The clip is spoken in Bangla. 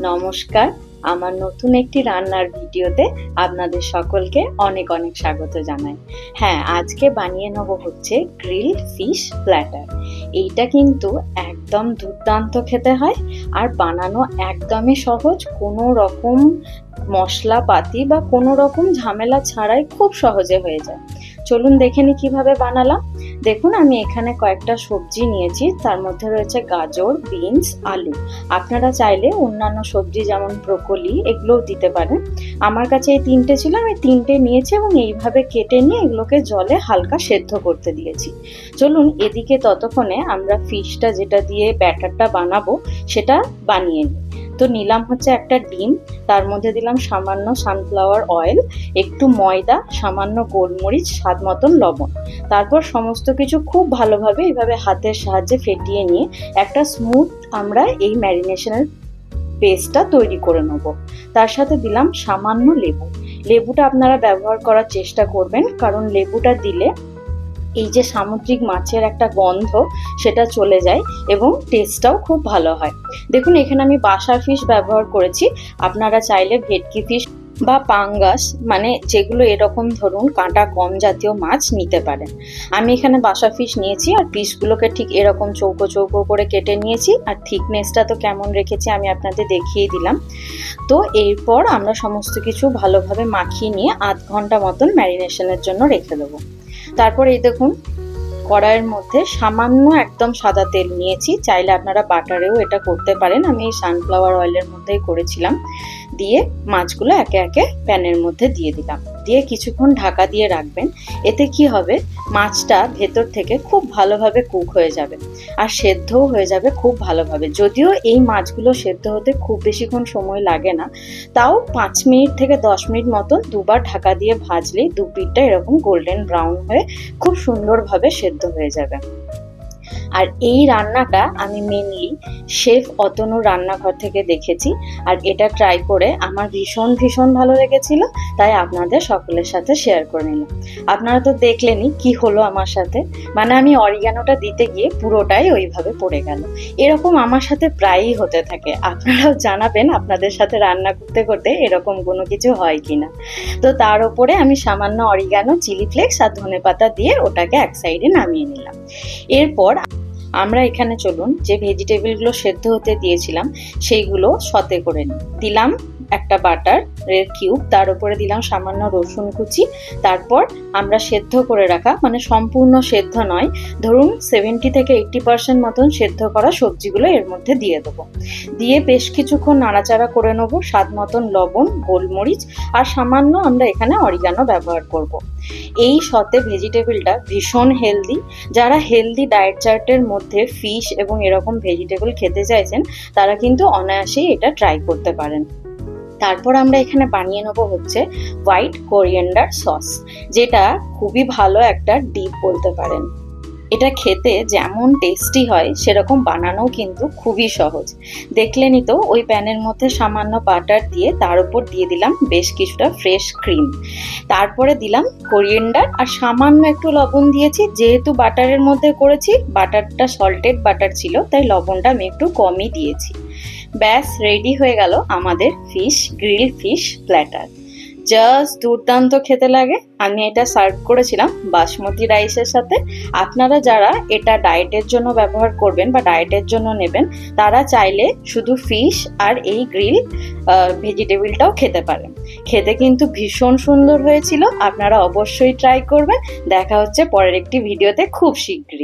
নমস্কার। আমার নতুন একটি রান্নার ভিডিওতে আপনাদের সকলকে অনেক অনেক স্বাগত জানাই। হ্যাঁ আজকে বানিয়ে নেব হচ্ছে গ্রিল ফিশ প্ল্যাটার। এইটা কিন্তু একদম দুর্দান্ত খেতে হয় আর বানানো একদমই সহজ। কোনো রকম মশলাপাতি বা কোনো রকম ঝামেলা ছাড়াই খুব সহজে হয়ে যায়। চলুন দেখে নি কীভাবে বানালাম। দেখুন, আমি এখানে কয়েকটা সবজি নিয়েছি। তার মধ্যে রয়েছে গাজর, বিনস, আলু। আপনারা চাইলে অন্যান্য সবজি যেমন ব্রোকলি, এগুলোও দিতে পারেন। আমার কাছে এই তিনটে ছিল, আমি তিনটে নিয়েছি এবং এইভাবে কেটে নিয়ে এগুলোকে জলে হালকা সেদ্ধ করতে দিয়েছি। চলুন, এদিকে ততক্ষণে আমরা ফিশটা যেটা দিয়ে ব্যাটারটা বানাবো, সেটা বানিয়ে নিই। তো নিলাম হচ্ছে একটা ডিম, তার মধ্যে দিলাম সামান্য সানফ্লাওয়ার অয়েল একটু ময়দা, সামান্য গোলমরিচ, স্বাদ মতন লবণ। তারপর সমস্ত কিছু খুব ভালোভাবে এইভাবে হাতের সাহায্যে ফেটিয়ে নিয়ে একটা স্মুথ আমরা এই ম্যারিনেশনের পেস্টটা তৈরি করে নেব। তার সাথে দিলাম সামান্য লেবু। লেবুটা আপনারা ব্যবহার করার চেষ্টা করবেন, কারণ লেবুটা দিলে এই যে সামুদ্রিক মাছের একটা গন্ধ, সেটা চলে যায় এবং টেস্টটাও খুব ভালো হয়। দেখুন, এখানে আমি বাসা ফিশ ব্যবহার করেছি। আপনারা চাইলে ভেটকি ফিশ বা পাঙ্গাস মানে যেগুলো এরকম ধরুন কাঁটা কম জাতীয় মাছ নিতে পারেন। আমি এখানে বাসা ফিশ নিয়েছি আর পিসগুলোকে ঠিক এরকম চৌকো চৌকো করে কেটে নিয়েছি আর থিকনেসটা তো কেমন রেখেছি আমি আপনাদের দেখিয়ে দিলাম। তো এরপর আমরা সমস্ত কিছু ভালোভাবে মাখিয়ে নিয়ে আধ ঘণ্টা মতন ম্যারিনেশনের জন্য রেখে দেবো। তারপর এই দেখুন, কড়াইয়ের মধ্যে সামান্য একদম সাদা তেল নিয়েছি। চাইলে আপনারা বাটারেও এটা করতে পারেন। আমি সানফ্লাওয়ার অয়েলের মধ্যেই করেছিলাম। দিয়ে মাছগুলো একে একে প্যানের মধ্যে দিয়ে দিলাম। দিয়ে কিছুক্ষণ ঢাকা দিয়ে রাখবেন। এতে কি হবে? মাছটা ভেতর থেকে খুব ভালোভাবে কুক হয়ে যাবে আর সেদ্ধও হয়ে যাবে খুব ভালোভাবে। যদিও এই মাছগুলো সেদ্ধ হতে খুব বেশিক্ষণ সময় লাগে না, তাও পাঁচ মিনিট থেকে দশ মিনিট মতন দুবার ঢাকা দিয়ে ভাজলেই দু পিঠটা এরকম গোল্ডেন ব্রাউন হয়ে খুব সুন্দরভাবে সেদ্ধ হয়ে যাবে। আর এই রান্নাটা আমি মেনলি শেফ অতনু রান্নাঘর থেকে দেখেছি। আর এটা ট্রাই করে আমার ভীষণ ভীষণ ভালো লেগেছিল, তাই আপনাদের সকলের সাথে শেয়ার করে নিলাম। আপনারা তো দেখলেনই কি হলো আমার সাথে। মানে আমি অরিগানোটা দিতে গিয়ে পুরোটাই ওইভাবে পড়ে গেল। এরকম আমার সাথে প্রায়ই হতে থাকে। আপনারাও জানাবেন আপনাদের সাথে রান্না করতে করতে এরকম কোনো কিছু হয় কি না তো তার উপরে আমি সামান্য অরিগানো চিলি ফ্লেক্স আর ধনে পাতা দিয়ে ওটাকে এক সাইডে নামিয়ে নিলাম। এরপর আমরা এখানে চলুন যে ভেজিটেবলগুলো সেদ্ধ হতে দিয়েছিলাম সেইগুলো সতে করে নিই। দিলাম একটা বাটার এর কিউব তার উপরে দিলাম সামান্য রসুন কুচি। তারপর আমরা সেদ্ধ করে রাখা মানে সম্পূর্ণ সেদ্ধ নয়, ধরুন সেভেন্টি থেকে এইট্টি পার্সেন্ট মতন সেদ্ধ করা সবজিগুলো এর মধ্যে দিয়ে দেবো। দিয়ে বেশ কিছুক্ষণ নাড়াচাড়া করে নেব, স্বাদ মতন লবণ, গোলমরিচ, আর সামান্য আমরা এখানে অরিগানো ব্যবহার করব। এই সতে ভেজিটেবলটা ভীষণ হেলদি যারা হেলদি ডায়েট চার্টের মধ্যে ফিশ এবং এরকম ভেজিটেবল খেতে চাইছেন, তারা কিন্তু অনায়াসেই এটা ট্রাই করতে পারেন। তারপর আমরা এখানে বানিয়ে নেব হচ্ছে হোয়াইট কোরিয়েন্ডার সস যেটা খুবই ভালো একটা ডিপ বলতে পারেন। এটা খেতে যেমন টেস্টি হয়, সেরকম বানানো কিন্তু খুবই সহজ। দেখলেনই তো, ওই প্যানের মধ্যে সামান্য বাটার দিয়ে তার উপর দিয়ে দিলাম বেশ কিছুটা ফ্রেশ ক্রিম তারপরে দিলাম কোরিয়েন্ডার আর সামান্য একটু লবণ দিয়েছি, যেহেতু বাটারের মধ্যে করেছি বাটারটা সল্টেড বাটার ছিল, তাই লবণটা আমি একটু কমই দিয়েছি। ব্যাস রেডি হয়ে গেল আমাদের fish grill fish platter just দুর্দান্ত খেতে লাগে। আমি এটা সার্ভ করেছিলাম বাসমতি রাইসের সাথে। আপনারা যারা এটা ডায়েটের জন্য ব্যবহার করবেন বা ডায়েটের জন্য নেবেন, তারা চাইলে শুধু ফিশ আর এই গ্রিল ভেজিটেবিলটাও খেতে পারেন। খেতে কিন্তু ভীষণ সুন্দর হয়েছিল। আপনারা অবশ্যই ট্রাই করবেন। দেখা হচ্ছে পরের একটি ভিডিওতে খুব শীঘ্রই।